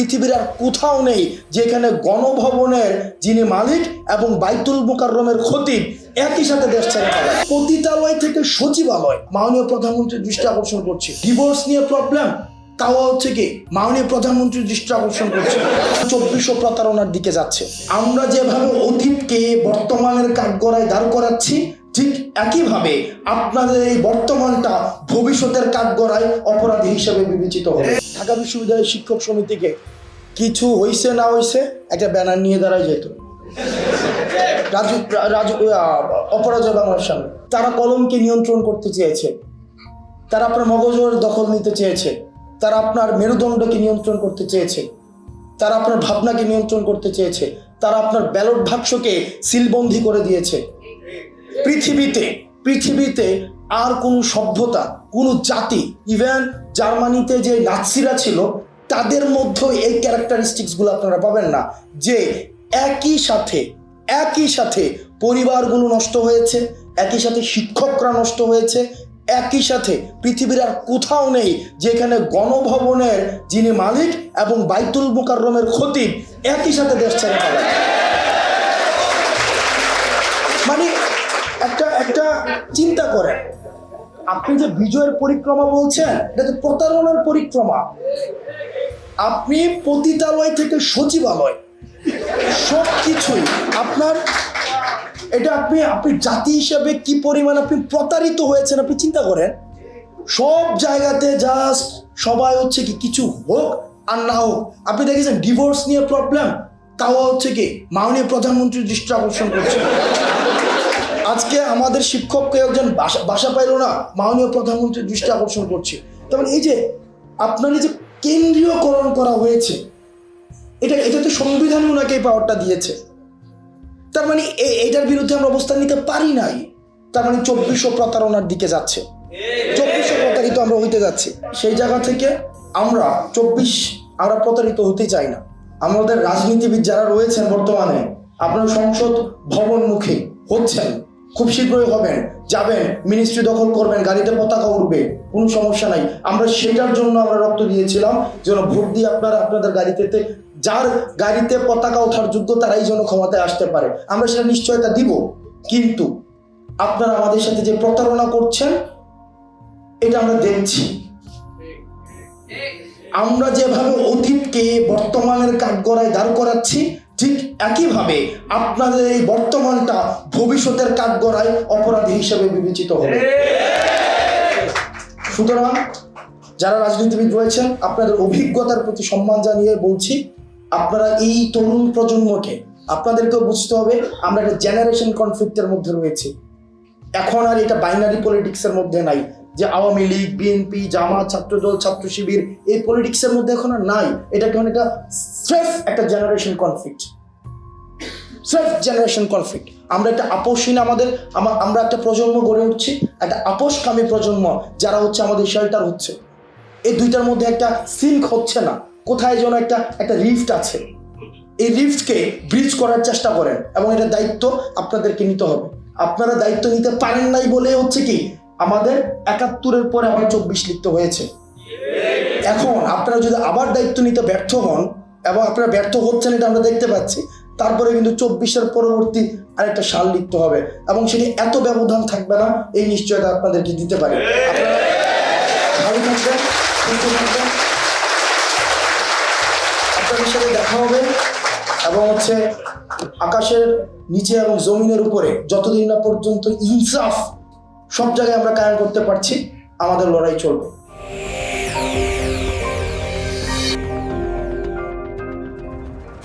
পৃথিবীর আর কোথাও নেই যেখানে গণভবনের যিনি মালিক এবং বাইতুল মুকাররমের খতিব একই সাথে দেশ ছেড়ে পালায় পতিতালয় থেকে সচিবালয়, মাননীয় প্রধানমন্ত্রীর দৃষ্টি আকর্ষণ করছে। ডিভোর্স নিয়ে প্রবলেম তাও হচ্ছে কি? মাননীয় প্রধানমন্ত্রীর দৃষ্টি আকর্ষণ করছে। চব্বিশশো প্রতারণার দিকে যাচ্ছে। আমরা যেভাবে অতীতকে বর্তমানের কাঠগড়ায় দাঁড় করাচ্ছি ঠিক একইভাবে আপনাদের এই বর্তমানটা ভবিষ্যতের কাঠগড়ায় অপরাধী হিসেবে বিবেচিত হবে। ঢাকা বিশ্ববিদ্যালয়ের শিক্ষক সমিতিকে কিছু হইছে না হইছে একটা ব্যানার নিয়ে দাঁড়ায় যেত। রাজু রাজু অপরাজয় বাংলার সামনে। তারা কলমকে নিয়ন্ত্রণ করতে চেয়েছে। তারা আপনার মগজের দখল নিতে চেয়েছে। তারা আপনার মেরুদণ্ডকে নিয়ন্ত্রণ করতে চেয়েছে। তারা আপনার ভাবনাকে নিয়ন্ত্রণ করতে চেয়েছে। তারা আপনার ব্যালট বাক্সকে সিলবন্দি করে দিয়েছে। পৃথিবীতে পৃথিবীতে আর কোন সভ্যতা, কোন জাতি ইভেন জার্মানিতে যে নাৎসিরা ছিল, তাদের মধ্যে এই ক্যারেক্টারিস্টিক্সগুলো আপনারা পাবেন না, যে একই সাথে একই সাথে পরিবারগুলো নষ্ট হয়েছে, একই সাথে শিক্ষকরা নষ্ট হয়েছে, একই সাথে পৃথিবীর আর কোথাও নেই যেখানে গণভবনের যিনি মালিক এবং বাইতুল মুকাররমের খতিব একই সাথে দেশ ছেড়ে মানে চিন্তা করেন। আপনি যে বিজয়ের পরিক্রমা বলছেন, এটা তো প্রতারণার পরিক্রমা। আপনি পতিতালয় থেকে সচিবালয় সব কিছুই আপনার, এটা আপনি আপনি জাতি হিসেবে কি পরিমাণ আপনি প্রতারিত হয়েছেন আপনি চিন্তা করেন? সব জায়গাতে জাস্ট সবাই হচ্ছে কি, কিছু হোক আর না হোক। আপনি দেখেছেন ডিভোর্স নিয়ে প্রবলেম তাও হচ্ছে কি, মাননীয় প্রধানমন্ত্রীর দৃষ্টি আকর্ষণ করছে। আজকে আমাদের শিক্ষককে একজন বাসা বাসা পাইল না, মাননীয় প্রধানমন্ত্রীর দৃষ্টি আকর্ষণ করছে। তখন এই যে আপনার যে কেন্দ্রীয়করণ করা হয়েছে, এটা এটা তো সংবিধান ওনাকে এই পাওয়ারটা দিয়েছে। তার মানে এটার বিরুদ্ধে আমরা অবস্থান নিতে পারি নাই। তার মানে চব্বিশশো প্রতারণার দিকে যাচ্ছে। চব্বিশশো প্রতারিত আমরা হইতে যাচ্ছি। সেই জায়গা থেকে আমরা চব্বিশ আমরা প্রতারিত হতে চাই না। আমাদের রাজনীতিবিদ যারা রয়েছেন বর্তমানে, আপনার সংসদ ভবন মুখে হচ্ছেন। খুব শীঘ্রই হবেন, যাবেন মিনিস্ট্রি দখল করবেন, গাড়িতে পতাকা উঠবে কোনো সমস্যা নাই। আমরা সেটার জন্য আমরা রক্ত দিয়েছিলাম, যেন ভোট দিয়ে আপনারা আপনাদের গাড়িতে যার গাড়িতে পতাকা ওঠার যোগ্য তারাই যেন ক্ষমতায় আসতে পারে। আমরা সেটা নিশ্চয়তা দিব, কিন্তু আপনারা আমাদের সাথে যে প্রতারণা করছেন, এটা আমরা দেখছি। আমরা যেভাবে অতীতকে বর্তমানের কাঠগড়ায় দাঁড় করাচ্ছি ঠিক একইভাবে আপনাদের এই বর্তমানটা ভবিষ্যতের কাঠগড়ায় অপরাধী হিসেবে বিবেচিত হবে। সুতরাং যারা রাজনীতিবিদ রয়েছেন, আপনাদের অভিজ্ঞতার প্রতি সম্মান জানিয়ে বলছি, আপনারা এই তরুণ প্রজন্মকে, আপনাদেরকেও বুঝতে হবে, আমরা একটা জেনারেশন কনফ্লিক্টের মধ্যে রয়েছি। এখন আর এটা বাইনারি পলিটিক্সের মধ্যে নাই। যে আওয়ামী লীগ, বিএনপি, জামাত, ছাত্রদল, ছাত্র শিবির, এই পলিটিক্সের মধ্যে এখন আর নাই। এটা এখন একটা স্রেফ একটা জেনারেশন কনফ্লিক্ট স্রেফ জেনারেশন কনফ্লিক্ট আমরা একটা আপোষহীন আমাদের আমরা একটা প্রজন্ম গড়ে উঠছি, একটা আপোষকামী প্রজন্ম যারা হচ্ছে আমাদের শেল্টার হচ্ছে। এই দুইটার মধ্যে একটা সিঙ্ক হচ্ছে না। কোথায় যেন একটা একটা রিফট আছে। এই রিফটকে ব্রিজ করার চেষ্টা করেন এবং এটা দায়িত্ব আপনাদেরকে নিতে হবে। আপনারা দায়িত্ব নিতে পারেন নাই বলে হচ্ছে কি আমাদের একাত্তরের পরে আবার চব্বিশ লিখতে হয়েছে। এখন আপনারা যদি আবার দায়িত্ব নিতে ব্যর্থ হন এবং আপনারা ব্যর্থ হচ্ছেন, এটা আমরা দেখতে পাচ্ছি, তারপরে কিন্তু চব্বিশের পরবর্তী আরেকটা সাল লিখতে হবে এবং সেটি এত ব্যবধান থাকবে না, এই নিশ্চয়তা আপনাদেরকে দিতে পারি। আপনাদের সাথে দেখা হবে এবং হচ্ছে আকাশের নিচে এবং জমিনের উপরে যতদিন না পর্যন্ত ইনসাফ সব জায়গায় আমরা কায়েম করতে পারছি আমাদের লড়াই চলবে।